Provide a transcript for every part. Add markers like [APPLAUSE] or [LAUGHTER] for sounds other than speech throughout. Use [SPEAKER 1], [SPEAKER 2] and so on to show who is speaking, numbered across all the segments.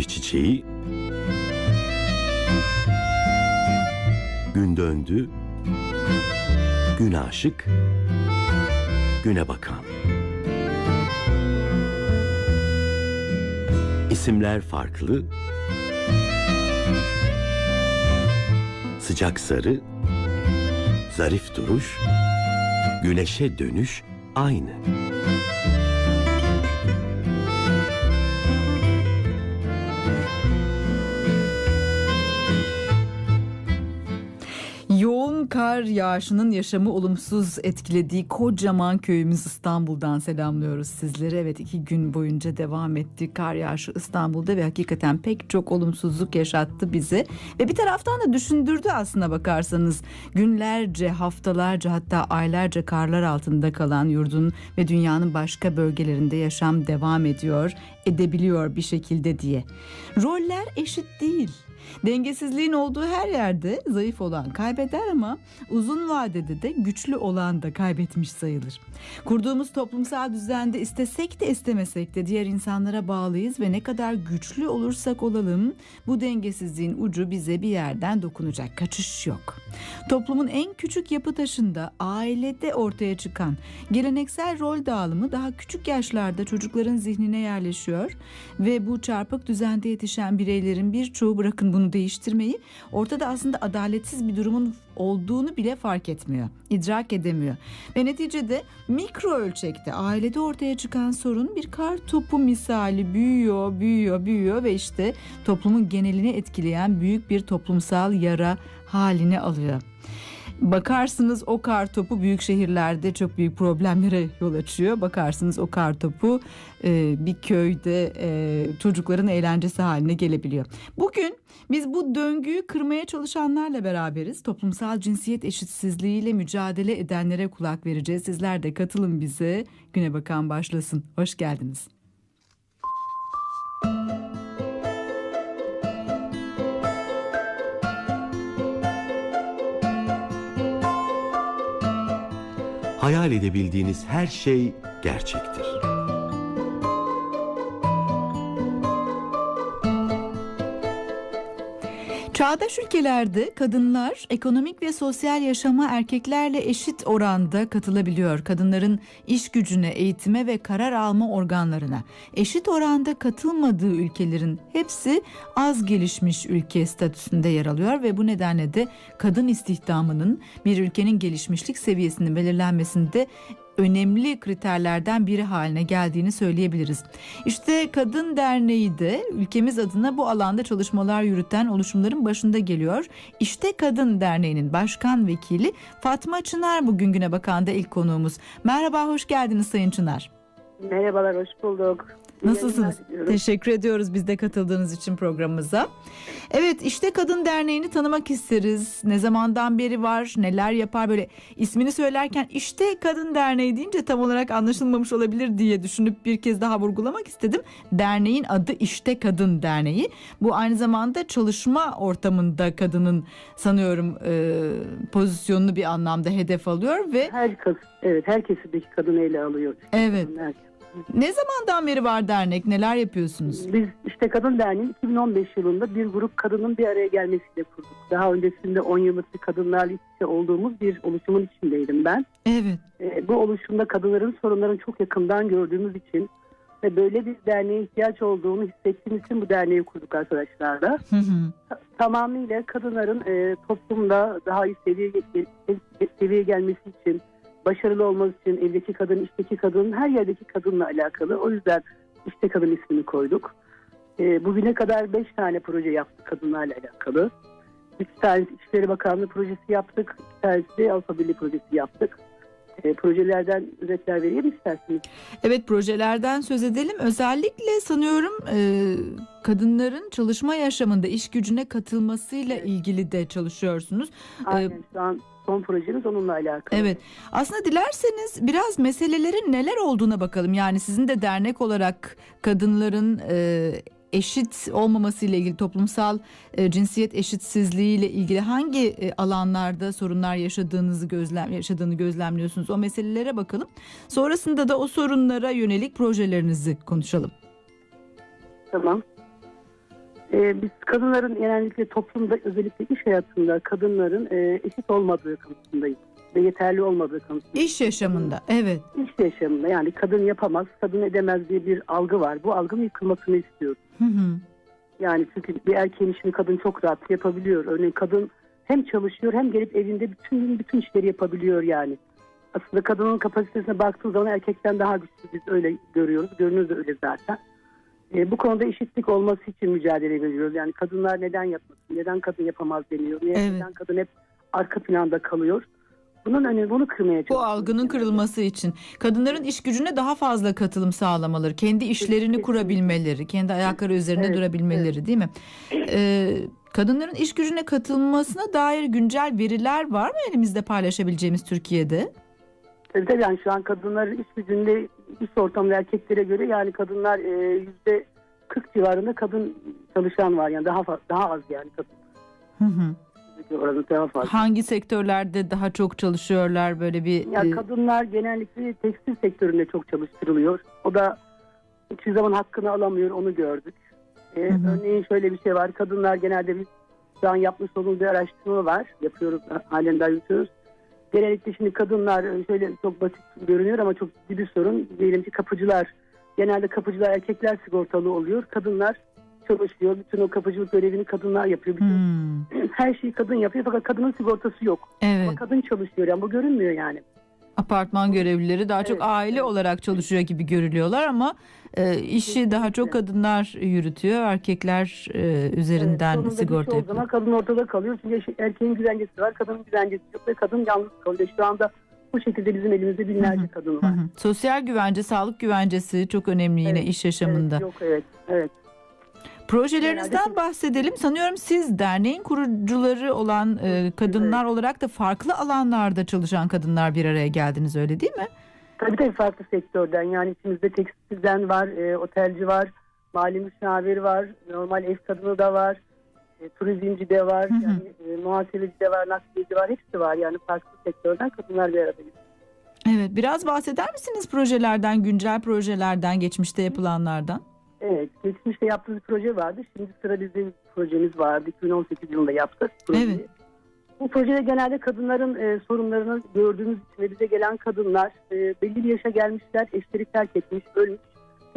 [SPEAKER 1] Ayçiçeği Gün döndü. Gün aşık. Güne bakan. İsimler farklı. Sıcak sarı. Zarif duruş. Güneşe dönüş aynı.
[SPEAKER 2] Kar yağışının yaşamı olumsuz etkilediği kocaman köyümüz İstanbul'dan selamlıyoruz sizlere. Evet iki gün boyunca devam etti kar yağışı İstanbul'da ve hakikaten pek çok olumsuzluk yaşattı bize. Ve bir taraftan da düşündürdü aslına bakarsanız. Günlerce, haftalarca hatta aylarca karlar altında kalan yurdun ve dünyanın başka bölgelerinde yaşam devam ediyor, edebiliyor bir şekilde diye. Roller eşit değil. Dengesizliğin olduğu her yerde zayıf olan kaybeder ama uzun vadede de güçlü olan da kaybetmiş sayılır. Kurduğumuz toplumsal düzende istesek de istemesek de diğer insanlara bağlıyız ve ne kadar güçlü olursak olalım bu dengesizliğin ucu bize bir yerden dokunacak. Kaçış yok. Toplumun en küçük yapı taşında ailede ortaya çıkan geleneksel rol dağılımı daha küçük yaşlarda çocukların zihnine yerleşiyor ve bu çarpık düzende yetişen bireylerin birçoğu bırakın bunu değiştirmeyi ortada aslında adaletsiz bir durumun olduğunu bile fark etmiyor, idrak edemiyor. Ve neticede mikro ölçekte ailede ortaya çıkan sorun bir kar topu misali büyüyor, büyüyor, büyüyor ve işte toplumun genelini etkileyen büyük bir toplumsal yara halini alıyor. Bakarsınız o kar topu büyük şehirlerde çok büyük problemlere yol açıyor. Bakarsınız o kar topu e, bir köyde e, çocukların eğlencesi haline gelebiliyor. Bugün biz bu döngüyü kırmaya çalışanlarla beraberiz. Toplumsal cinsiyet eşitsizliğiyle mücadele edenlere kulak vereceğiz. Sizler de katılın bize. Güne bakan başlasın. Hoş geldiniz.
[SPEAKER 1] Hayal edebildiğiniz her şey gerçektir.
[SPEAKER 2] Çağdaş ülkelerde kadınlar ekonomik ve sosyal yaşama erkeklerle eşit oranda katılabiliyor. Kadınların iş gücüne, eğitime ve karar alma organlarına eşit oranda katılmadığı ülkelerin hepsi az gelişmiş ülke statüsünde yer alıyor ve bu nedenle de kadın istihdamının bir ülkenin gelişmişlik seviyesinin belirlenmesinde önemli kriterlerden biri haline geldiğini söyleyebiliriz. İşte Kadın Derneği de ülkemiz adına bu alanda çalışmalar yürüten oluşumların başında geliyor. İşte Kadın Derneği'nin başkan vekili Fatma Çınar bugün güne bakanda ilk konuğumuz. Merhaba, hoş geldiniz Sayın Çınar.
[SPEAKER 3] Merhabalar, hoş bulduk.
[SPEAKER 2] Nasılsınız? Teşekkür ediyoruz biz de katıldığınız için programımıza. Evet işte Kadın Derneği'ni tanımak isteriz. Ne zamandan beri var, neler yapar böyle ismini söylerken işte Kadın Derneği deyince tam olarak anlaşılmamış olabilir diye düşünüp bir kez daha vurgulamak istedim. Derneğin adı işte Kadın Derneği. Bu aynı zamanda çalışma ortamında kadının sanıyorum e, pozisyonunu bir anlamda hedef alıyor ve
[SPEAKER 3] Her evet, her kesimdeki kadını ele alıyor.
[SPEAKER 2] evet
[SPEAKER 3] Her-
[SPEAKER 2] ne zamandan beri var dernek neler yapıyorsunuz?
[SPEAKER 3] Biz işte Kadın Derneği 2015 yılında bir grup kadının bir araya gelmesiyle kurduk. Daha öncesinde 10 yıllık bir kadınlarla iç içe olduğumuz bir oluşumun içindeydim ben.
[SPEAKER 2] Evet.
[SPEAKER 3] Ee, bu oluşumda kadınların sorunlarını çok yakından gördüğümüz için ve böyle bir derneğe ihtiyaç olduğunu hissettiğimiz için bu derneği kurduk arkadaşlarla.
[SPEAKER 2] Hı hı.
[SPEAKER 3] tamamıyla kadınların e, toplumda daha iyi seviyeye, seviyeye gelmesi için, başarılı olması için evdeki kadın, işteki kadın, her yerdeki kadınla alakalı. O yüzden işte kadın ismini koyduk. E, bugüne kadar beş tane proje yaptık kadınlarla alakalı. Üç tanesi İçişleri Bakanlığı projesi yaptık. iki tanesi de Avrupa Birliği projesi yaptık. E, projelerden üretler vereyim isterseniz.
[SPEAKER 2] Evet projelerden söz edelim. Özellikle sanıyorum e, kadınların çalışma yaşamında iş gücüne katılmasıyla ilgili de çalışıyorsunuz.
[SPEAKER 3] Aynen şu an son projemiz onunla alakalı.
[SPEAKER 2] Evet. Aslında dilerseniz biraz meselelerin neler olduğuna bakalım. Yani sizin de dernek olarak kadınların e, eşit olmaması ile ilgili toplumsal e, cinsiyet eşitsizliği ile ilgili hangi e, alanlarda sorunlar yaşadığınızı gözlem yaşadığını gözlemliyorsunuz. O meselelere bakalım. Sonrasında da o sorunlara yönelik projelerinizi konuşalım.
[SPEAKER 3] Tamam. Ee, biz kadınların genellikle toplumda özellikle iş hayatında kadınların e, eşit olmadığı kanısındayız ve yeterli olmadığı kanısındayız.
[SPEAKER 2] İş yaşamında evet.
[SPEAKER 3] İş yaşamında yani kadın yapamaz, kadın edemez diye bir algı var. Bu algının yıkılmasını istiyoruz.
[SPEAKER 2] Hı hı.
[SPEAKER 3] Yani çünkü bir erkeğin işini kadın çok rahat yapabiliyor. Örneğin kadın hem çalışıyor hem gelip evinde bütün gün bütün işleri yapabiliyor yani. Aslında kadının kapasitesine baktığın zaman erkekten daha güçlü biz öyle görüyoruz. Görünür de öyle zaten. E, bu konuda eşitlik olması için mücadele veriyoruz. Yani kadınlar neden yapmasın, neden kadın yapamaz deniyor. Niye,
[SPEAKER 2] Evet.
[SPEAKER 3] Neden kadın hep arka planda kalıyor. Bunun önü bunu kırmaya
[SPEAKER 2] Bu
[SPEAKER 3] çalışıyoruz.
[SPEAKER 2] algının kırılması için kadınların iş gücüne daha fazla katılım sağlamaları, kendi işlerini
[SPEAKER 3] Kesinlikle.
[SPEAKER 2] kurabilmeleri, kendi ayakları üzerinde
[SPEAKER 3] Evet,
[SPEAKER 2] durabilmeleri değil mi? Ee, kadınların iş gücüne katılmasına dair güncel veriler var mı elimizde paylaşabileceğimiz Türkiye'de?
[SPEAKER 3] Tabii tabii yani şu an kadınların iş gücünde iş ortamında erkeklere göre yani kadınlar e, yüzde 40 civarında kadın çalışan var yani daha daha az yani kadın
[SPEAKER 2] Hı hı.
[SPEAKER 3] oranı daha fazla.
[SPEAKER 2] Hangi sektörlerde daha çok çalışıyorlar böyle bir
[SPEAKER 3] Yani
[SPEAKER 2] e,
[SPEAKER 3] kadınlar genellikle tekstil sektöründe çok çalıştırılıyor. O da hiçbir zaman hakkını alamıyor onu gördük. E,
[SPEAKER 2] Hı hı.
[SPEAKER 3] Örneğin şöyle bir şey var. Kadınlar genelde biz şu an yapmış olduğumuz bir araştırma var. Yapıyoruz halen daha yürütüyoruz. Genellikle şimdi kadınlar e, şöyle çok basit görünüyor ama çok ciddi bir sorun. Diyelim ki kapıcılar. Genelde kapıcılar erkekler sigortalı oluyor. Kadınlar çalışıyor. Bütün o kapıcılık görevini kadınlar yapıyor. Bütün
[SPEAKER 2] hmm, [CLEARS THROAT]
[SPEAKER 3] her şeyi kadın yapıyor fakat kadının sigortası yok.
[SPEAKER 2] evet
[SPEAKER 3] Ama kadın çalışıyor yani bu görünmüyor yani.
[SPEAKER 2] Apartman görevlileri daha çok
[SPEAKER 3] Evet,
[SPEAKER 2] aile
[SPEAKER 3] evet.
[SPEAKER 2] olarak çalışıyor gibi görülüyorlar ama e, işi daha çok kadınlar yürütüyor erkekler e, üzerinden
[SPEAKER 3] şey
[SPEAKER 2] sigorta yapıyor.
[SPEAKER 3] zaman kadın ortada kalıyor. Çünkü erkeğin güvencesi var, kadının güvencesi yok ve kadın yalnız kalıyor. Şu anda bu şekilde bizim elimizde binlerce
[SPEAKER 2] Hı hı.
[SPEAKER 3] kadın
[SPEAKER 2] Hı
[SPEAKER 3] var.
[SPEAKER 2] hı. Sosyal güvence, sağlık güvencesi çok önemli yine
[SPEAKER 3] Evet,
[SPEAKER 2] iş yaşamında.
[SPEAKER 3] Evet, yok evet, evet.
[SPEAKER 2] Projelerinizden
[SPEAKER 3] Genelde-
[SPEAKER 2] bahsedelim. Sanıyorum siz derneğin kurucuları olan e, kadınlar olarak da farklı alanlarda çalışan kadınlar bir araya geldiniz öyle değil mi?
[SPEAKER 3] Tabii tabii farklı sektörden yani içimizde tekstilden var, e, otelci var, mali müşavir var, normal ev kadını da var, e, turizmci de var,
[SPEAKER 2] Hı hı.
[SPEAKER 3] yani, e, muhasebeci de var, nakliyeci var, hepsi var. Yani farklı sektörden kadınlar bir aradayız.
[SPEAKER 2] Evet, biraz bahseder misiniz projelerden, güncel projelerden, geçmişte yapılanlardan?
[SPEAKER 3] Evet, geçmişte yaptığımız bir proje vardı. Şimdi sıra bizim projemiz vardı. 2018 yılında yaptık projeyi.
[SPEAKER 2] Evet.
[SPEAKER 3] Bu projede genelde kadınların e, sorunlarını gördüğümüz için ve bize gelen kadınlar e, belli bir yaşa gelmişler, eşleri terk etmiş, ölmüş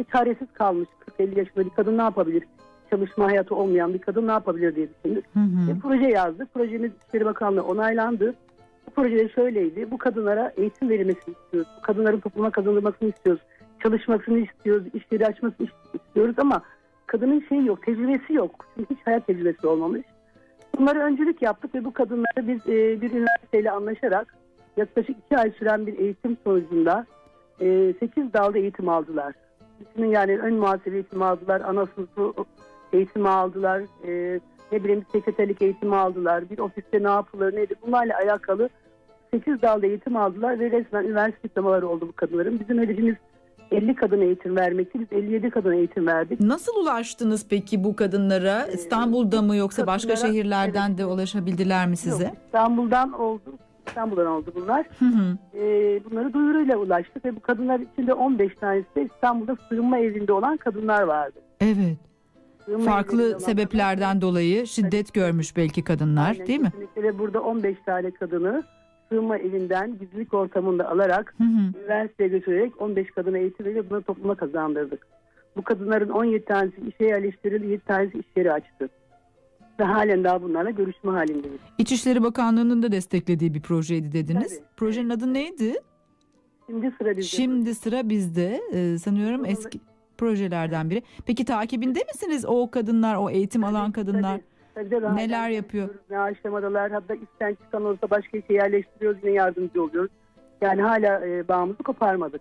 [SPEAKER 3] ve çaresiz kalmış. 40-50 yaşında bir kadın ne yapabilir? Çalışma hayatı olmayan bir kadın ne yapabilir diye düşündük.
[SPEAKER 2] Hı hı.
[SPEAKER 3] Ve proje yazdık. Projemiz İçişleri Bakanlığı onaylandı. Bu projede şöyleydi. Bu kadınlara eğitim verilmesini istiyoruz. Bu kadınların topluma kazandırmasını istiyoruz. Çalışmasını istiyoruz. işleri açmasını istiyoruz ama kadının şeyi yok, tecrübesi yok. Çünkü hiç hayat tecrübesi olmamış. Bunları öncülük yaptık ve bu kadınları biz e, bir üniversiteyle anlaşarak yaklaşık iki ay süren bir eğitim sonucunda e, 8 dalda eğitim aldılar. Bütün yani ön muhasebe eğitimi aldılar, ana sınıfı eğitimi aldılar, e, ne bileyim sekreterlik eğitimi aldılar, bir ofiste ne yapılır nedir bunlarla alakalı 8 dalda eğitim aldılar ve resmen üniversite diplomaları oldu bu kadınların. Bizim hedefimiz 50 kadına eğitim vermekti. Biz 57 kadına eğitim verdik.
[SPEAKER 2] Nasıl ulaştınız peki bu kadınlara? İstanbul'da mı yoksa başka şehirlerden
[SPEAKER 3] evet.
[SPEAKER 2] de ulaşabildiler mi size?
[SPEAKER 3] Yok, İstanbul'dan oldu. İstanbul'dan oldu bunlar.
[SPEAKER 2] Hı hı.
[SPEAKER 3] Ee, bunları duyuruyla ulaştık ve bu kadınlar içinde 15 tanesi de İstanbul'da sığınma evinde olan kadınlar vardı.
[SPEAKER 2] Evet.
[SPEAKER 3] Sığınma
[SPEAKER 2] Farklı sebeplerden dolayı şiddet görmüş belki kadınlar
[SPEAKER 3] Aynen,
[SPEAKER 2] değil mi?
[SPEAKER 3] kesinlikle. Burada 15 tane kadını sığınma evinden gizlilik ortamında alarak
[SPEAKER 2] Hı hı.
[SPEAKER 3] üniversiteye götürerek 15 kadına eğitim bunları topluma kazandırdık. Bu kadınların 17 tanesi işe yerleştirildi, 7 tanesi iş yeri açtı. Ve halen daha bunlarla görüşme halindeyiz.
[SPEAKER 2] İçişleri Bakanlığı'nın da desteklediği bir projeydi dediniz.
[SPEAKER 3] Tabii.
[SPEAKER 2] Projenin adı neydi?
[SPEAKER 3] Şimdi sıra bizde.
[SPEAKER 2] Şimdi sıra bizde. Ee, sanıyorum eski projelerden biri. Peki takibinde misiniz o kadınlar, o eğitim alan kadınlar?
[SPEAKER 3] Tabii, tabii.
[SPEAKER 2] Neler yapıyor?
[SPEAKER 3] Ne aşamadalar. Hatta işten çıkan olursa başka işe yerleştiriyoruz yine yardımcı oluyoruz. Yani hala e, bağımızı koparmadık.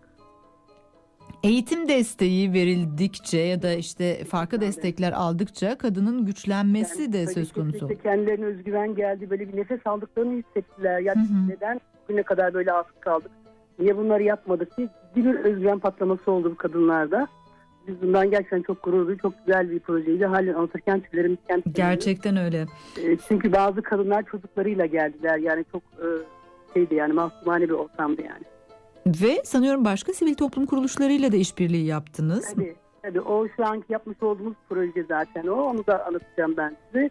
[SPEAKER 2] Eğitim desteği verildikçe ya da işte farklı destekler aldıkça kadının güçlenmesi
[SPEAKER 3] Yani
[SPEAKER 2] de söz konusu.
[SPEAKER 3] kesinlikle Kendilerine özgüven geldi. Böyle bir nefes aldıklarını hissettiler. Ya
[SPEAKER 2] Hı hı.
[SPEAKER 3] neden bugüne kadar böyle asık kaldık? Niye bunları yapmadık ciddi bir özgüven patlaması oldu bu kadınlarda. Biz bundan gerçekten çok gurur duyduk. Çok güzel bir projeydi. Halen anlatırken tüylerim diken.
[SPEAKER 2] Gerçekten öyle.
[SPEAKER 3] E, Çünkü bazı kadınlar çocuklarıyla geldiler. Yani çok e, şeydi yani mahsumane bir ortamdı yani.
[SPEAKER 2] Ve sanıyorum başka sivil toplum kuruluşlarıyla da işbirliği yaptınız.
[SPEAKER 3] Tabii. Tabii o şu anki yapmış olduğumuz proje zaten o. Onu da anlatacağım ben size.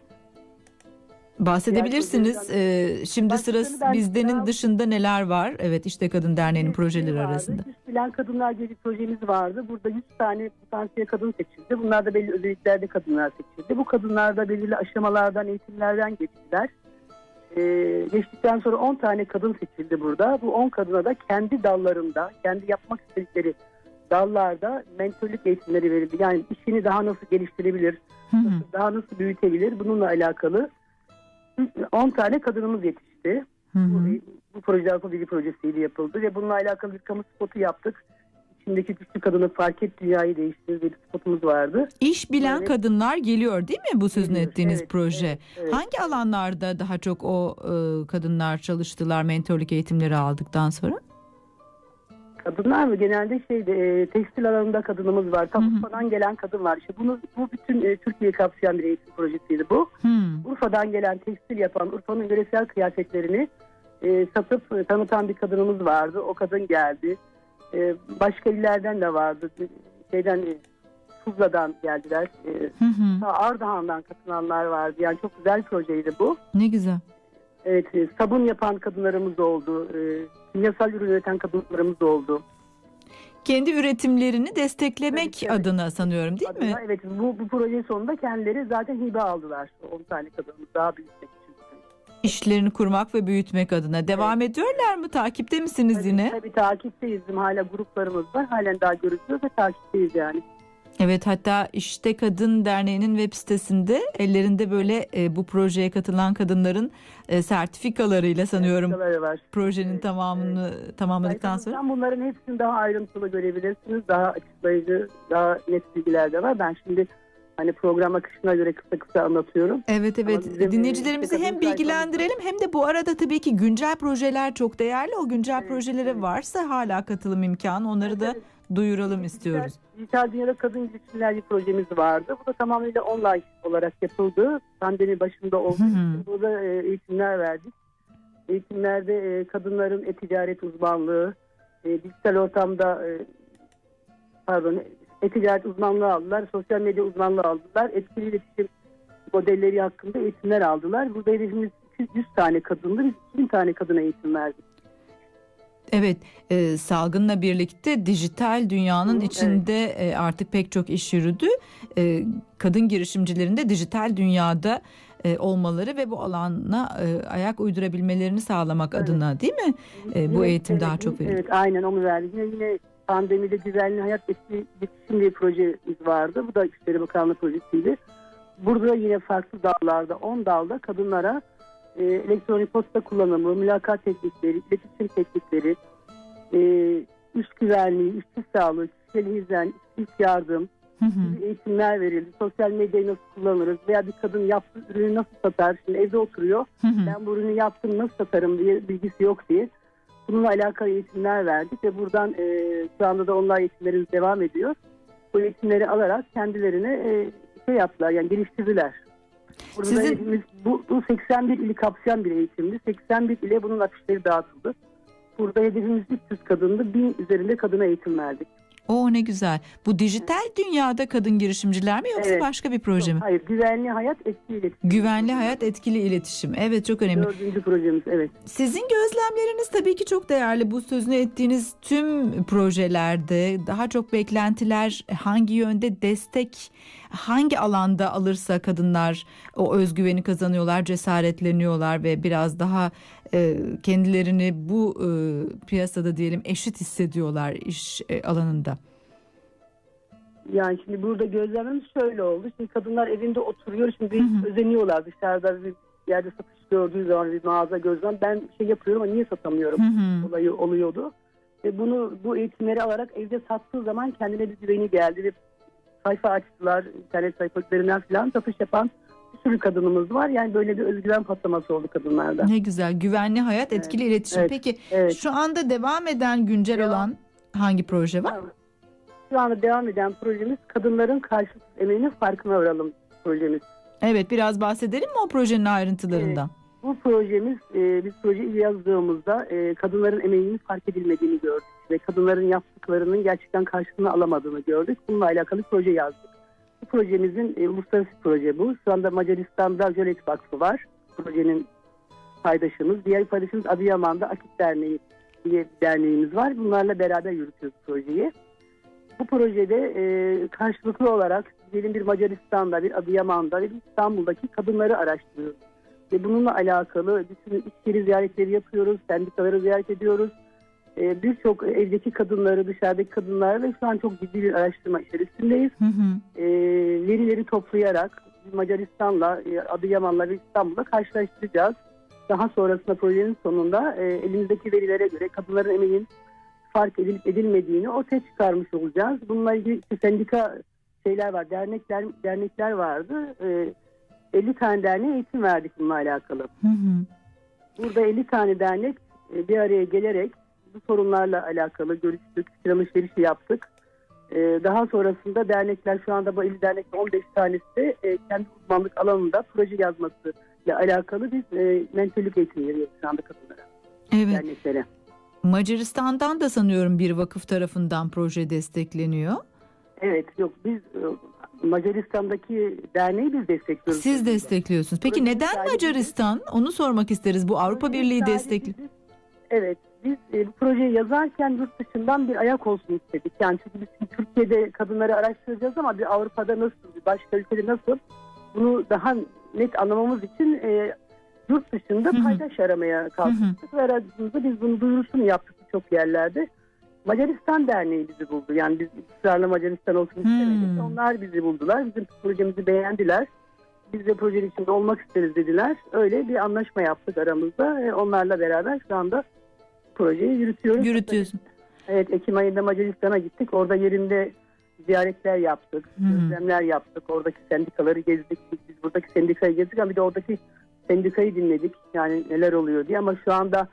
[SPEAKER 2] Bahsedebilirsiniz. Ee, şimdi
[SPEAKER 3] Başkaları
[SPEAKER 2] sırası
[SPEAKER 3] ben
[SPEAKER 2] bizdenin
[SPEAKER 3] daha-
[SPEAKER 2] dışında neler var? Evet işte Kadın Derneği'nin
[SPEAKER 3] Bir
[SPEAKER 2] projeleri
[SPEAKER 3] vardı.
[SPEAKER 2] arasında.
[SPEAKER 3] Bilen kadınlar diye bir projemiz vardı. Burada 100 tane potansiyel kadın seçildi. Bunlar da belli özelliklerde kadınlar seçildi. Bu kadınlar da belirli aşamalardan, eğitimlerden geçtiler. Ee, geçtikten sonra 10 tane kadın seçildi burada. Bu 10 kadına da kendi dallarında, kendi yapmak istedikleri dallarda mentorluk eğitimleri verildi. Yani işini daha nasıl geliştirebilir,
[SPEAKER 2] hı,
[SPEAKER 3] daha nasıl büyütebilir bununla alakalı 10 tane kadınımız yetişti.
[SPEAKER 2] hı
[SPEAKER 3] Bu,
[SPEAKER 2] hı.
[SPEAKER 3] bu proje Avrupa Birliği projesiyle yapıldı ve bununla alakalı bir kamu spotu yaptık. İçindeki güçlü kadını fark et dünyayı değiştirir bir spotumuz vardı.
[SPEAKER 2] İş bilen
[SPEAKER 3] Evet.
[SPEAKER 2] kadınlar geliyor değil mi bu sözünü
[SPEAKER 3] Geliyor,
[SPEAKER 2] ettiğiniz
[SPEAKER 3] evet,
[SPEAKER 2] proje?
[SPEAKER 3] evet, evet.
[SPEAKER 2] Hangi alanlarda daha çok o e, kadınlar çalıştılar mentorluk eğitimleri aldıktan sonra?
[SPEAKER 3] Kadınlar mı? Genelde şeyde e, tekstil alanında kadınımız var.
[SPEAKER 2] Hı hı.
[SPEAKER 3] Urfa'dan gelen kadın var. İşte bunu, bu bütün e, Türkiye'yi kapsayan bir eğitim projesiydi bu.
[SPEAKER 2] Hmm.
[SPEAKER 3] Urfa'dan gelen tekstil yapan, Urfa'nın yöresel kıyafetlerini e, satıp e, tanıtan bir kadınımız vardı. O kadın geldi. E, başka illerden de vardı. Şeyden e, Tuzla'dan geldiler. E,
[SPEAKER 2] Hı hı.
[SPEAKER 3] Ardahan'dan katılanlar vardı. Yani çok güzel projeydi bu.
[SPEAKER 2] Ne güzel.
[SPEAKER 3] Evet, e, sabun yapan kadınlarımız oldu. E, kimyasal ürün üreten kadınlarımız oldu.
[SPEAKER 2] Kendi üretimlerini desteklemek
[SPEAKER 3] tabii.
[SPEAKER 2] adına sanıyorum değil mi?
[SPEAKER 3] Adına, Evet, bu, bu proje sonunda kendileri zaten hibe aldılar. 10 tane kadınımız daha büyütmek için.
[SPEAKER 2] İşlerini kurmak ve büyütmek adına. Devam ediyorlar mı? Takipte misiniz
[SPEAKER 3] Tabii,
[SPEAKER 2] yine?
[SPEAKER 3] tabii takipteyiz. Hala gruplarımız var. Halen daha görüşüyoruz ve takipteyiz yani.
[SPEAKER 2] Evet hatta İşte Kadın Derneği'nin web sitesinde ellerinde böyle e, bu projeye katılan kadınların e, sertifikalarıyla sanıyorum
[SPEAKER 3] Sertifikaları var.
[SPEAKER 2] projenin
[SPEAKER 3] Evet,
[SPEAKER 2] tamamını tamamladıktan sonra.
[SPEAKER 3] Sayfamızdan bunların hepsini daha ayrıntılı görebilirsiniz. Daha açıklayıcı, daha net bilgiler de var. Ben şimdi hani program akışına göre kısa kısa anlatıyorum.
[SPEAKER 2] Evet evet dinleyicilerimizi hem bilgilendirelim hem de bu arada tabii ki güncel projeler çok değerli. O güncel
[SPEAKER 3] Evet,
[SPEAKER 2] projelere
[SPEAKER 3] evet.
[SPEAKER 2] varsa hala katılım imkanı onları da
[SPEAKER 3] Evet,
[SPEAKER 2] duyuralım istiyoruz.
[SPEAKER 3] Dijital Dünyada Kadın Girişimler projemiz vardı. Bu da tamamıyla online olarak yapıldı. Pandemi başında için burada e, eğitimler verdik. Eğitimlerde e, kadınların e-ticaret uzmanlığı, e, dijital ortamda pardon e-ticaret uzmanlığı aldılar, sosyal medya uzmanlığı aldılar, etkili iletişim modelleri hakkında eğitimler aldılar. Burada hedefimiz 100 tane kadındı. Biz 2000 tane kadına eğitim verdik.
[SPEAKER 2] Evet, e, salgınla birlikte dijital dünyanın
[SPEAKER 3] Hı,
[SPEAKER 2] içinde e, artık pek çok iş yürüdü. E, kadın girişimcilerin de dijital dünyada e, olmaları ve bu alana e, ayak uydurabilmelerini sağlamak
[SPEAKER 3] Evet.
[SPEAKER 2] adına değil mi? E, bu
[SPEAKER 3] Yine-
[SPEAKER 2] eğitim
[SPEAKER 3] evet,
[SPEAKER 2] daha çok verildi.
[SPEAKER 3] Evet aynen onu verdik. Yine, yine pandemide güvenli hayat etkili iletişim diye bir projemiz vardı. Bu da İçişleri Bakanlığı projesiydi. Burada yine farklı dallarda 10 dalda kadınlara e, elektronik posta kullanımı, mülakat teknikleri, iletişim teknikleri, e, iş güvenliği, işçi sağlığı, kişisel hijyen, ilk yardım,
[SPEAKER 2] Hı hı.
[SPEAKER 3] eğitimler verildi. Sosyal medyayı nasıl kullanırız veya bir kadın yaptığı ürünü nasıl satar? Şimdi evde oturuyor
[SPEAKER 2] Hı hı.
[SPEAKER 3] ben bu ürünü yaptım nasıl satarım diye bilgisi yok diye. Bununla alakalı eğitimler verdik ve buradan e, şu anda da online eğitimlerimiz devam ediyor. Bu eğitimleri alarak kendilerine e, şey yaptılar yani geliştirdiler. Burada
[SPEAKER 2] Sizin-
[SPEAKER 3] bu, bu 81 ili kapsayan bir eğitimdi. 81 ile bunun afişleri dağıtıldı. Burada hedefimiz 300 kadındı. 1000 üzerinde kadına eğitim verdik.
[SPEAKER 2] O ne güzel. Bu dijital dünyada kadın girişimciler mi yoksa
[SPEAKER 3] Evet.
[SPEAKER 2] başka bir proje mi?
[SPEAKER 3] Hayır, güvenli hayat etkili iletişim.
[SPEAKER 2] Güvenli hayat etkili iletişim. Evet çok önemli.
[SPEAKER 3] Dördüncü projemiz evet.
[SPEAKER 2] Sizin gözlemleriniz tabii ki çok değerli. Bu sözünü ettiğiniz tüm projelerde daha çok beklentiler hangi yönde destek hangi alanda alırsa kadınlar o özgüveni kazanıyorlar, cesaretleniyorlar ve biraz daha e, kendilerini bu e, piyasada diyelim eşit hissediyorlar iş e, alanında.
[SPEAKER 3] Yani şimdi burada gözlemimiz şöyle oldu. Şimdi kadınlar evinde oturuyor. Şimdi
[SPEAKER 2] Hı hı.
[SPEAKER 3] özeniyorlar dışarıda bir yerde satış gördüğü zaman bir mağaza gözlem. Ben şey yapıyorum ama niye satamıyorum
[SPEAKER 2] Hı hı.
[SPEAKER 3] olayı oluyordu. Ve bunu bu eğitimleri alarak evde sattığı zaman kendine bir güveni geldi ve sayfa açtılar. internet sayfalarından falan satış yapan sürü kadınımız var. Yani böyle bir özgüven patlaması oldu kadınlarda.
[SPEAKER 2] Ne güzel. Güvenli hayat,
[SPEAKER 3] Evet,
[SPEAKER 2] etkili iletişim.
[SPEAKER 3] evet,
[SPEAKER 2] Peki
[SPEAKER 3] Evet.
[SPEAKER 2] şu anda devam eden güncel
[SPEAKER 3] Devam.
[SPEAKER 2] olan hangi proje var?
[SPEAKER 3] Şu anda devam eden projemiz kadınların karşılıksız emeğinin farkına varalım projemiz.
[SPEAKER 2] Evet biraz bahsedelim mi o projenin ayrıntılarından?
[SPEAKER 3] Bu projemiz, e, biz projeyi yazdığımızda e, kadınların emeğinin fark edilmediğini gördük. ve kadınların yaptıklarının gerçekten karşılığını alamadığını gördük. Bununla alakalı proje yazdık. Projemizin e, uluslararası proje bu. Şu anda Macaristan'da Jölet Vakfı var. Projenin paydaşımız. Diğer paydaşımız Adıyaman'da Akit Derneği diye bir derneğimiz var. Bunlarla beraber yürütüyoruz projeyi. Bu projede e, karşılıklı olarak diyelim bir Macaristan'da, bir Adıyaman'da bir İstanbul'daki kadınları araştırıyoruz. Ve bununla alakalı bütün iş yeri ziyaretleri yapıyoruz, sendikaları ziyaret ediyoruz. E, Birçok evdeki kadınları, dışarıdaki kadınları ve şu an çok ciddi bir araştırma içerisindeyiz.
[SPEAKER 2] Hı hı.
[SPEAKER 3] E, verileri toplayarak Macaristan'la, e, Adıyaman'la ve İstanbul'la karşılaştıracağız. Daha sonrasında projenin sonunda e, elimizdeki verilere göre kadınların emeğinin fark edilip edilmediğini ortaya çıkarmış olacağız. Bununla ilgili işte sendika şeyler var, dernekler dernekler vardı. E, 50 tane derneğe eğitim verdik bununla alakalı.
[SPEAKER 2] Hı hı.
[SPEAKER 3] Burada 50 tane dernek e, bir araya gelerek bu sorunlarla alakalı görüştük, fikir alışverişi yaptık. E, Daha sonrasında dernekler şu anda bu 50 dernekte 15 tanesi e, kendi uzmanlık alanında proje yazması ile alakalı biz e, mentörlük eğitimi veriyoruz şu anda kadınlara,
[SPEAKER 2] Evet.
[SPEAKER 3] derneklere.
[SPEAKER 2] Macaristan'dan da sanıyorum bir vakıf tarafından proje destekleniyor.
[SPEAKER 3] Evet yok biz e, Macaristan'daki derneği biz destekliyoruz.
[SPEAKER 2] Siz destekliyorsunuz. Peki
[SPEAKER 3] Projenin
[SPEAKER 2] neden Macaristan? Onu sormak isteriz. Bu Avrupa Birliği destekli.
[SPEAKER 3] Evet biz e, bu projeyi yazarken yurt dışından bir ayak olsun istedik. Yani çünkü biz Türkiye'de kadınları araştıracağız ama bir Avrupa'da nasıl, bir başka ülkede nasıl bunu daha net anlamamız için e, yurt dışında
[SPEAKER 2] Hı hı.
[SPEAKER 3] paydaş aramaya kalktık ve aradığımızda biz bunu duyurusunu yaptık birçok yerlerde. Macaristan Derneği bizi buldu. Yani biz ısrarla Macaristan olsun istemedik.
[SPEAKER 2] Hmm.
[SPEAKER 3] Onlar bizi buldular. Bizim projemizi beğendiler. Biz de projenin içinde olmak isteriz dediler. Öyle bir anlaşma yaptık aramızda. Onlarla beraber şu anda projeyi yürütüyoruz.
[SPEAKER 2] Yürütüyorsun.
[SPEAKER 3] Evet Ekim ayında Macaristan'a gittik. Orada yerinde ziyaretler yaptık.
[SPEAKER 2] Hı.
[SPEAKER 3] Gözlemler yaptık. Oradaki sendikaları gezdik. Biz buradaki sendikayı gezdik ama bir de oradaki sendikayı dinledik. Yani neler oluyor diye ama şu anda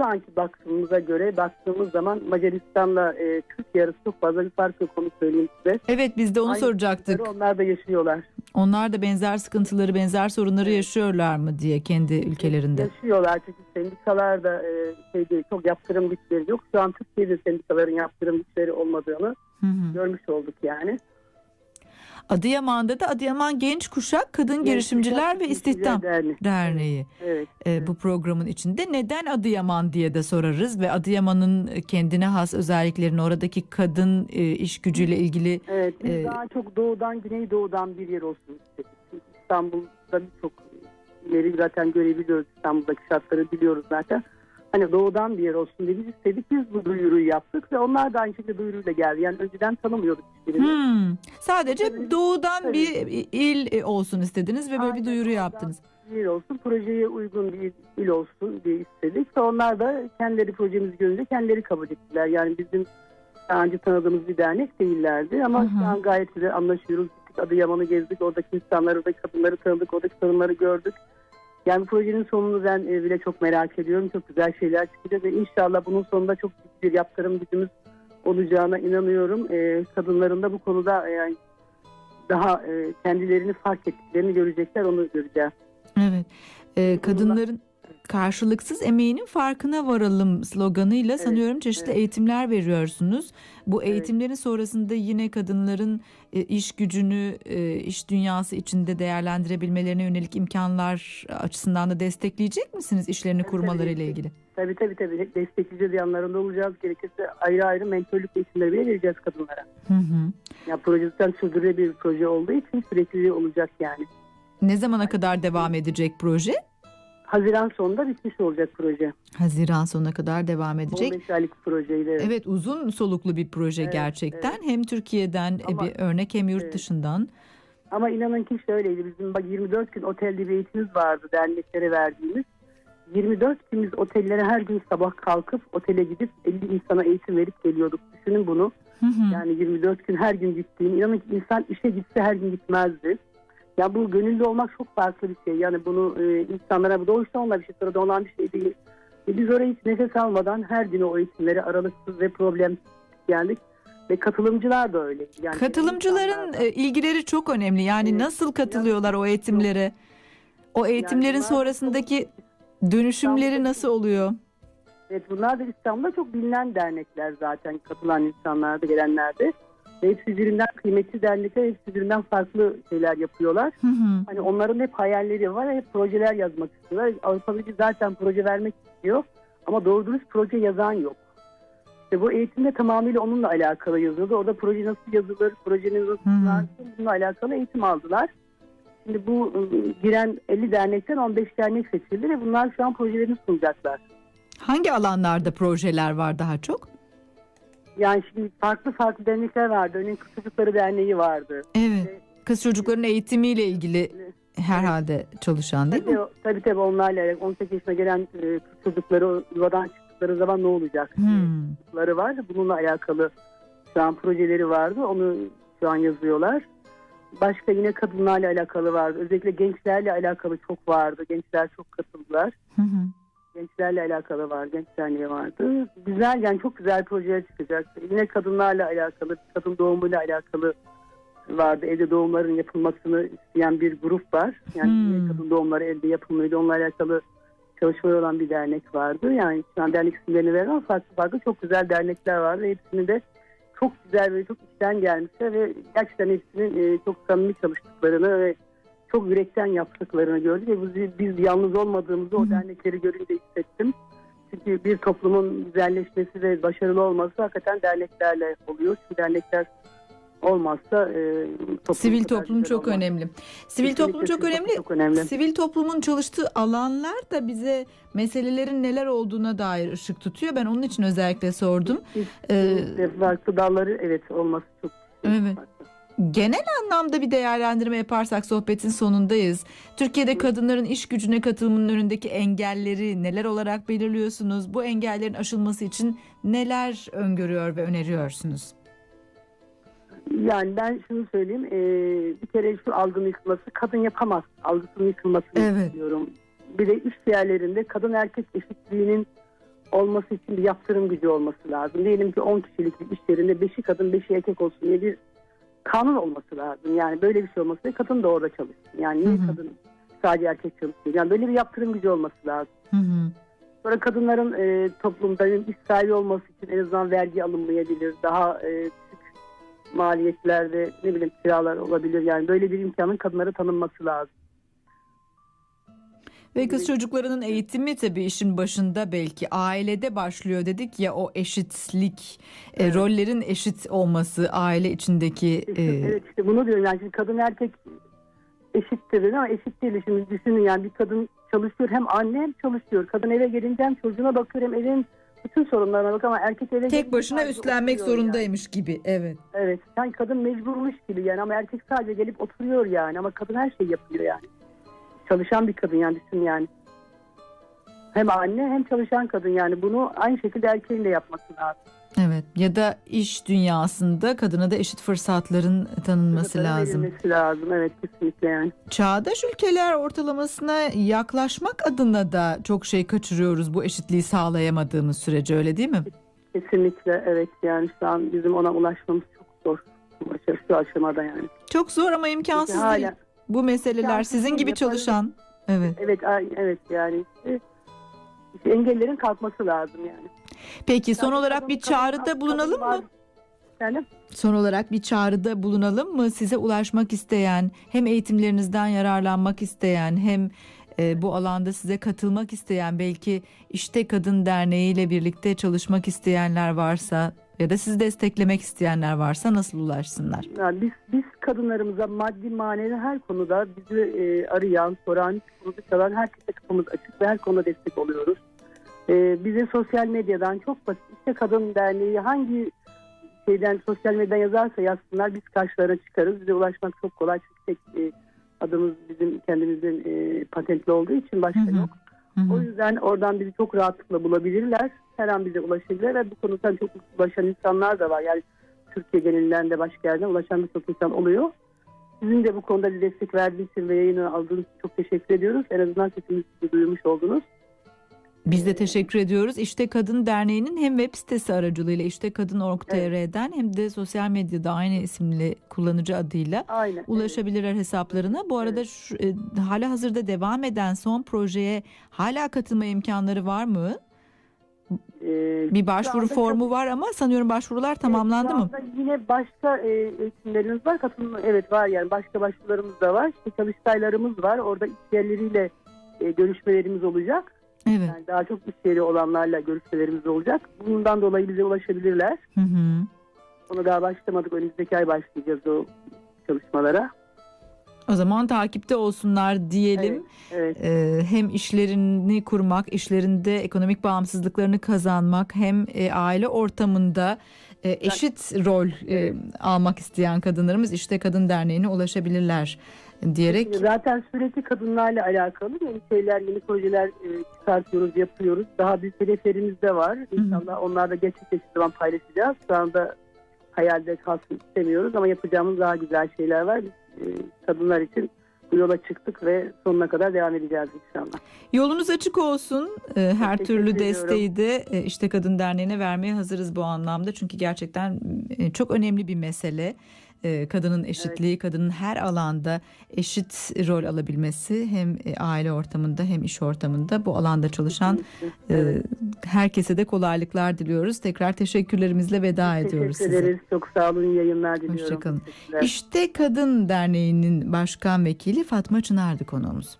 [SPEAKER 3] şu anki baktığımıza göre baktığımız zaman Macaristan'la e, Türkiye arası çok fazla bir fark yok onu söyleyeyim size.
[SPEAKER 2] Evet biz de onu
[SPEAKER 3] Aynı
[SPEAKER 2] soracaktık.
[SPEAKER 3] Onlar da yaşıyorlar.
[SPEAKER 2] Onlar da benzer sıkıntıları, benzer sorunları yaşıyorlar mı diye kendi ülkelerinde.
[SPEAKER 3] Yaşıyorlar çünkü sendikalar da e, şey değil, çok yaptırım güçleri yok. Şu an Türkiye'de sendikaların yaptırım güçleri olmadığını
[SPEAKER 2] Hı hı.
[SPEAKER 3] görmüş olduk yani.
[SPEAKER 2] Adıyaman'da da Adıyaman Genç Kuşak Kadın Girişimciler ve İstihdam
[SPEAKER 3] Derneği.
[SPEAKER 2] Derneği
[SPEAKER 3] Evet.
[SPEAKER 2] e, bu programın içinde. Neden Adıyaman diye de sorarız ve Adıyaman'ın kendine has özelliklerini oradaki kadın e, iş gücüyle ilgili
[SPEAKER 3] Evet, biz
[SPEAKER 2] Ee,
[SPEAKER 3] daha çok doğudan, güneydoğudan bir yer olsun istedik. İstanbul'da birçok yeri zaten görebiliyoruz. İstanbul'daki şartları biliyoruz zaten. Hani doğudan bir yer olsun diye biz istedik. Biz bu duyuruyu yaptık ve onlar da aynı şekilde duyuruyla geldi. Yani önceden tanımıyorduk hiçbirini.
[SPEAKER 2] Hmm, sadece
[SPEAKER 3] Tabii.
[SPEAKER 2] doğudan
[SPEAKER 3] Tabii.
[SPEAKER 2] bir il e, olsun istediniz ve böyle bir
[SPEAKER 3] Aynen,
[SPEAKER 2] duyuru
[SPEAKER 3] doğudan
[SPEAKER 2] yaptınız.
[SPEAKER 3] Bir yer olsun, projeye uygun bir il olsun diye istedik. Ve onlar da kendileri projemizi görünce kendileri kabul ettiler. Yani bizim daha önce tanıdığımız bir dernek değillerdi. Ama
[SPEAKER 2] hı.
[SPEAKER 3] şu an gayet güzel anlaşıyoruz. Adıyaman'ı gezdik. Oradaki insanları, oradaki kadınları tanıdık. Oradaki sorunları gördük. Yani bu projenin sonunu ben e, bile çok merak ediyorum. Çok güzel şeyler çıkacak ve inşallah bunun sonunda çok ciddi bir yaptırım gücümüz olacağına inanıyorum. E, kadınların da bu konuda e, yani daha e, kendilerini fark ettiklerini görecekler. Onu göreceğiz.
[SPEAKER 2] Evet. Ee, kadınların karşılıksız emeğinin farkına varalım sloganıyla
[SPEAKER 3] Evet,
[SPEAKER 2] sanıyorum çeşitli
[SPEAKER 3] evet.
[SPEAKER 2] eğitimler veriyorsunuz. Bu
[SPEAKER 3] Evet.
[SPEAKER 2] eğitimlerin sonrasında yine kadınların e, iş gücünü e, iş dünyası içinde değerlendirebilmelerine yönelik imkanlar açısından da destekleyecek misiniz işlerini
[SPEAKER 3] Tabii,
[SPEAKER 2] kurmaları ile ilgili?
[SPEAKER 3] Tabii tabii tabii. Destekleyeceğiz yanlarında olacağız. Gerekirse ayrı ayrı mentörlük eğitimleri bile vereceğiz kadınlara.
[SPEAKER 2] Hı hı.
[SPEAKER 3] Ya proje zaten sürdürülebilir bir proje olduğu için sürekli olacak yani.
[SPEAKER 2] Ne zamana kadar devam edecek proje?
[SPEAKER 3] Haziran sonunda bitmiş olacak proje.
[SPEAKER 2] Haziran sonuna kadar devam edecek.
[SPEAKER 3] 15 aylık bir projeydi. Evet.
[SPEAKER 2] Evet uzun soluklu bir proje
[SPEAKER 3] Evet,
[SPEAKER 2] gerçekten. Hem Türkiye'den e,
[SPEAKER 3] Ama-
[SPEAKER 2] bir örnek hem yurt
[SPEAKER 3] Evet.
[SPEAKER 2] dışından.
[SPEAKER 3] Ama inanın ki şöyleydi. Bizim bak 24 gün otelde bir eğitimimiz vardı derneklere verdiğimiz. 24 gün biz otellere her gün sabah kalkıp otele gidip 50 insana eğitim verip geliyorduk. Düşünün bunu.
[SPEAKER 2] Hı hı.
[SPEAKER 3] Yani 24 gün her gün gittiğim. İnanın ki insan işe gitse her gün gitmezdi. Ya bu gönüllü olmak çok farklı bir şey. Yani bunu e, insanlara bu doğuştan olan bir şey sonra olan bir şey değil. E, biz oraya hiç nefes almadan her gün o eğitimlere aralıksız ve problemsiz geldik. Ve katılımcılar da öyle. Yani
[SPEAKER 2] Katılımcıların
[SPEAKER 3] da-
[SPEAKER 2] e, ilgileri çok önemli. Yani
[SPEAKER 3] Evet.
[SPEAKER 2] nasıl katılıyorlar o eğitimlere? O eğitimlerin
[SPEAKER 3] bunlar-
[SPEAKER 2] sonrasındaki dönüşümleri nasıl oluyor?
[SPEAKER 3] Evet bunlar da İstanbul'da çok bilinen dernekler zaten katılan insanlar da gelenler de. Ve Hepsi birbirinden kıymetli dernekler, hepsi birbirinden farklı şeyler yapıyorlar.
[SPEAKER 2] Hı hı.
[SPEAKER 3] Hani onların hep hayalleri var, hep projeler yazmak istiyorlar. Avrupa Birliği zaten proje vermek istiyor ama doğru dürüst proje yazan yok. İşte bu eğitimde tamamıyla onunla alakalı yazıldı. Orada proje nasıl yazılır, projenin nasıl yazılır, bununla alakalı eğitim aldılar. Şimdi bu ıı, giren 50 dernekten 15 dernek seçildi ve bunlar şu an projelerini sunacaklar.
[SPEAKER 2] Hangi alanlarda projeler var daha çok?
[SPEAKER 3] Yani şimdi farklı farklı dernekler vardı. Örneğin Kız Çocukları Derneği vardı.
[SPEAKER 2] Evet. Kız çocukların eğitimiyle ilgili herhalde çalışan değil mi?
[SPEAKER 3] Tabii, tabii tabii onlarla 18 yaşına gelen e, kız çocukları yuvadan çıktıkları zaman ne olacak?
[SPEAKER 2] Hmm.
[SPEAKER 3] var. Bununla alakalı şu an projeleri vardı. Onu şu an yazıyorlar. Başka yine kadınlarla alakalı vardı. Özellikle gençlerle alakalı çok vardı. Gençler çok katıldılar.
[SPEAKER 2] Hı hı.
[SPEAKER 3] Gençlerle alakalı var. Genç derneği vardı. Güzel yani çok güzel projeler çıkacak. Yine kadınlarla alakalı, kadın doğumuyla alakalı vardı. Evde doğumların yapılmasını isteyen bir grup var. Yani
[SPEAKER 2] Hmm.
[SPEAKER 3] kadın doğumları evde yapılmıydı. Onunla alakalı çalışmalar olan bir dernek vardı. Yani şu an dernek isimlerini veremem. Farklı farklı çok güzel dernekler vardı. Hepsini de çok güzel ve çok içten gelmişler ve gerçekten hepsinin e, çok samimi çalıştıklarını ve çok yürekten yaptıklarını gördük ve biz, biz yalnız olmadığımızı o dernekleri görünce hissettim. Çünkü bir toplumun güzelleşmesi ve başarılı olması hakikaten derneklerle oluyor. Çünkü dernekler olmazsa e, toplum
[SPEAKER 2] Sivil toplum çok
[SPEAKER 3] olmaz.
[SPEAKER 2] önemli. Sivil
[SPEAKER 3] Kesinlikle
[SPEAKER 2] toplum çok önemli.
[SPEAKER 3] Çok önemli.
[SPEAKER 2] Sivil toplumun çalıştığı alanlar da bize meselelerin neler olduğuna dair ışık tutuyor. Ben onun için özellikle sordum. Ee,
[SPEAKER 3] farklı dalları evet olması çok
[SPEAKER 2] Evet.
[SPEAKER 3] farklı.
[SPEAKER 2] Genel anlamda bir değerlendirme yaparsak sohbetin sonundayız. Türkiye'de kadınların iş gücüne katılımının önündeki engelleri neler olarak belirliyorsunuz? Bu engellerin aşılması için neler öngörüyor ve öneriyorsunuz?
[SPEAKER 3] Yani ben şunu söyleyeyim. e, bir kere şu algının yıkılması, kadın yapamaz algısının yıkılmasını
[SPEAKER 2] Evet.
[SPEAKER 3] istiyorum. Bir de iş yerlerinde kadın erkek eşitliğinin olması için bir yaptırım gücü olması lazım. Diyelim ki 10 kişilik bir iş yerinde 5'i kadın 5'i erkek olsun diye bir kanun olması lazım. Yani böyle bir şey olması lazım. Kadın da orada çalışsın. Yani niye kadın sadece erkek çalışsın? Yani böyle bir yaptırım gücü olması lazım.
[SPEAKER 2] Hı hı.
[SPEAKER 3] Sonra kadınların e, toplumda iş sahibi olması için en azından vergi alınmayabilir. Daha e, küçük maliyetlerde ne bileyim kiralar olabilir. Yani böyle bir imkanın kadınlara tanınması lazım.
[SPEAKER 2] Ve kız çocuklarının eğitimi tabii işin başında belki ailede başlıyor dedik ya o eşitlik, e,
[SPEAKER 3] Evet.
[SPEAKER 2] rollerin eşit olması aile içindeki e,
[SPEAKER 3] Evet işte bunu diyorum yani şimdi kadın erkek eşittir ama eşit değil. Şimdi düşünün yani bir kadın çalışıyor hem anne hem çalışıyor. Kadın eve gelince hem çocuğuna bakıyor hem evin bütün sorunlarına bakıyor ama erkek eve
[SPEAKER 2] tek başına üstlenmek
[SPEAKER 3] oturuyor yani.
[SPEAKER 2] zorundaymış gibi. Evet.
[SPEAKER 3] Evet. Yani kadın mecburmuş gibi yani ama erkek sadece gelip oturuyor yani ama kadın her şeyi yapıyor yani. Çalışan bir kadın yani düşün yani. Hem anne hem çalışan kadın yani bunu aynı şekilde erkeğin de yapması lazım.
[SPEAKER 2] Evet ya da iş dünyasında kadına da eşit fırsatların tanınması
[SPEAKER 3] Kadına
[SPEAKER 2] lazım.
[SPEAKER 3] Verilmesi lazım evet kesinlikle yani.
[SPEAKER 2] Çağdaş ülkeler ortalamasına yaklaşmak adına da çok şey kaçırıyoruz bu eşitliği sağlayamadığımız sürece öyle değil mi?
[SPEAKER 3] Kesinlikle evet yani şu an bizim ona ulaşmamız çok zor. Bu şu aşamada yani.
[SPEAKER 2] Çok zor ama imkansız
[SPEAKER 3] Çünkü
[SPEAKER 2] değil.
[SPEAKER 3] hala-
[SPEAKER 2] Bu meseleler
[SPEAKER 3] İmkansız
[SPEAKER 2] sizin gibi
[SPEAKER 3] yaparız.
[SPEAKER 2] çalışan. Evet.
[SPEAKER 3] Evet evet yani işte, engellerin kalkması lazım yani.
[SPEAKER 2] Peki son
[SPEAKER 3] Yani
[SPEAKER 2] olarak
[SPEAKER 3] kadın-
[SPEAKER 2] bir
[SPEAKER 3] kadın-
[SPEAKER 2] çağrıda
[SPEAKER 3] kadın
[SPEAKER 2] bulunalım
[SPEAKER 3] var.
[SPEAKER 2] mı?
[SPEAKER 3] Efendim?
[SPEAKER 2] Son olarak bir çağrıda bulunalım mı? Size ulaşmak isteyen, hem eğitimlerinizden yararlanmak isteyen, hem e, bu alanda size katılmak isteyen, belki işte Kadın Derneği ile birlikte çalışmak isteyenler varsa ya da sizi desteklemek isteyenler varsa nasıl ulaşsınlar?
[SPEAKER 3] Yani biz biz kadınlarımıza maddi manevi her konuda bizi e, arayan, soran, konuda çalan herkese kapımız açık ve her konuda destek oluyoruz. E, bize sosyal medyadan çok basit işte Kadın Derneği hangi şeyden sosyal medyadan yazarsa yazsınlar biz karşılarına çıkarız. Bize ulaşmak çok kolay çünkü tek e, adımız bizim kendimizin e, patentli olduğu için başka
[SPEAKER 2] Hı hı.
[SPEAKER 3] yok.
[SPEAKER 2] Hı hı.
[SPEAKER 3] O yüzden oradan bizi çok rahatlıkla bulabilirler. Her an bize ulaşabilirler ve bu konudan çok ulaşan insanlar da var. Yani Türkiye genelinden de başka yerden ulaşan birçok insan oluyor. Sizin de bu konuda bir destek verdiğiniz için ve yayını aldığınız için çok teşekkür ediyoruz. En azından sesimizi duymuş oldunuz.
[SPEAKER 2] Biz de teşekkür ediyoruz. İşte Kadın Derneği'nin hem web sitesi aracılığıyla işte kadın.org.tr'den hem de sosyal medyada aynı isimli kullanıcı adıyla
[SPEAKER 3] Aynen.
[SPEAKER 2] ulaşabilirler hesaplarına. Bu arada şu, e, hala hazırda devam eden son projeye hala katılma imkanları var mı?
[SPEAKER 3] e,
[SPEAKER 2] Bir başvuru formu var ama sanıyorum başvurular tamamlandı mı?
[SPEAKER 3] Yine başka e, eğitimlerimiz var. Katılım evet var yani başka başvurularımız da var. İşte çalıştaylarımız var. Orada iş yerleriyle e, görüşmelerimiz olacak.
[SPEAKER 2] Evet.
[SPEAKER 3] Yani daha çok iş yeri olanlarla görüşmelerimiz olacak. Bundan dolayı bize ulaşabilirler.
[SPEAKER 2] Hı hı.
[SPEAKER 3] Ona daha başlamadık. Önümüzdeki ay başlayacağız o çalışmalara.
[SPEAKER 2] O zaman takipte olsunlar diyelim.
[SPEAKER 3] Evet.
[SPEAKER 2] Ee, hem işlerini kurmak, işlerinde ekonomik bağımsızlıklarını kazanmak, hem e, aile ortamında e, eşit rol e,
[SPEAKER 3] Evet.
[SPEAKER 2] almak isteyen kadınlarımız işte Kadın Derneği'ne ulaşabilirler diyerek.
[SPEAKER 3] Zaten sürekli kadınlarla alakalı yeni şeyler, yeni projeler e, çıkartıyoruz, yapıyoruz. Daha büyük hedeflerimiz de var. İnşallah onlar da gerçekleştiği zaman paylaşacağız. Şu anda hayalde kalsın istemiyoruz ama yapacağımız daha güzel şeyler var. Biz e, kadınlar için bu yola çıktık ve sonuna kadar devam edeceğiz inşallah.
[SPEAKER 2] Yolunuz açık olsun. Ee, her
[SPEAKER 3] Teşekkür
[SPEAKER 2] türlü
[SPEAKER 3] ediyorum.
[SPEAKER 2] desteği de e, işte Kadın Derneği'ne vermeye hazırız bu anlamda. Çünkü gerçekten e, çok önemli bir mesele. Ee, Kadının eşitliği, kadının her alanda eşit rol alabilmesi hem e, aile ortamında hem iş ortamında bu alanda çalışan
[SPEAKER 3] Evet.
[SPEAKER 2] e, herkese de kolaylıklar diliyoruz. Tekrar teşekkürlerimizle veda ediyoruz
[SPEAKER 3] Teşekkür
[SPEAKER 2] size.
[SPEAKER 3] ederiz. Çok sağ olun. yayınlar diliyorum.
[SPEAKER 2] Hoşçakalın. İşte Kadın Derneği'nin başkan vekili Fatma Çınar'dı konuğumuz.